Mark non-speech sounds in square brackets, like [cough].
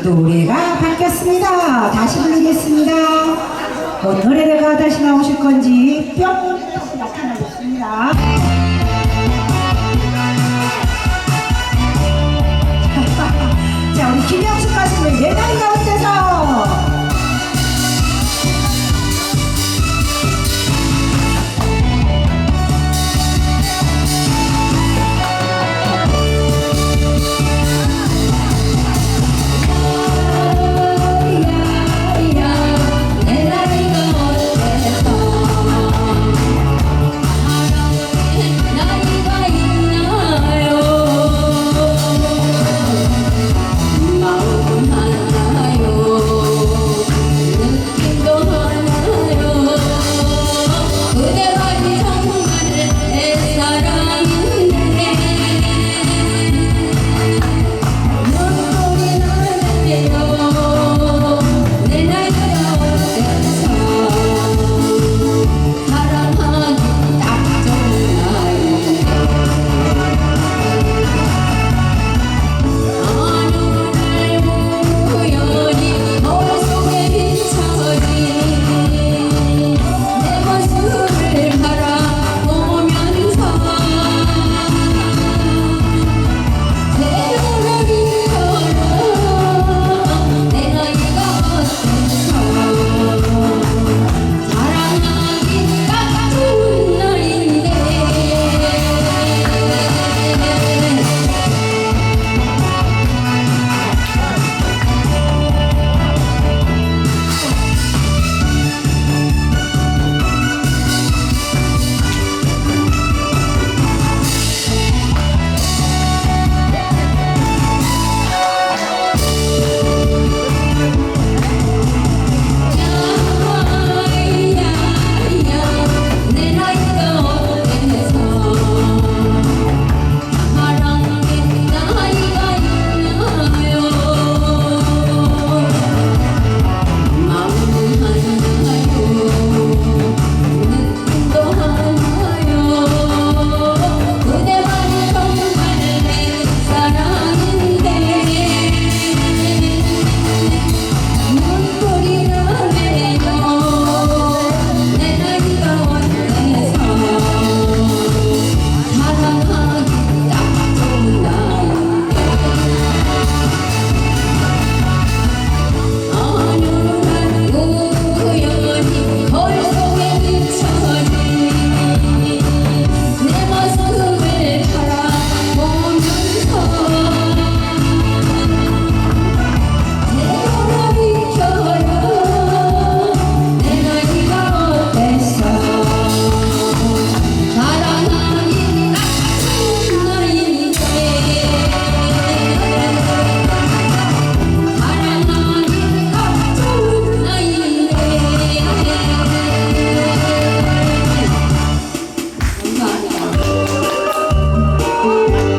노래가 바뀌었습니다. 다시 부르겠습니다. 어떤 노래가 다시 나오실 건지 뿅 다시 나타나겠습니다. [laughs] 자, 우리 김영수 가수의 예나리 가운데서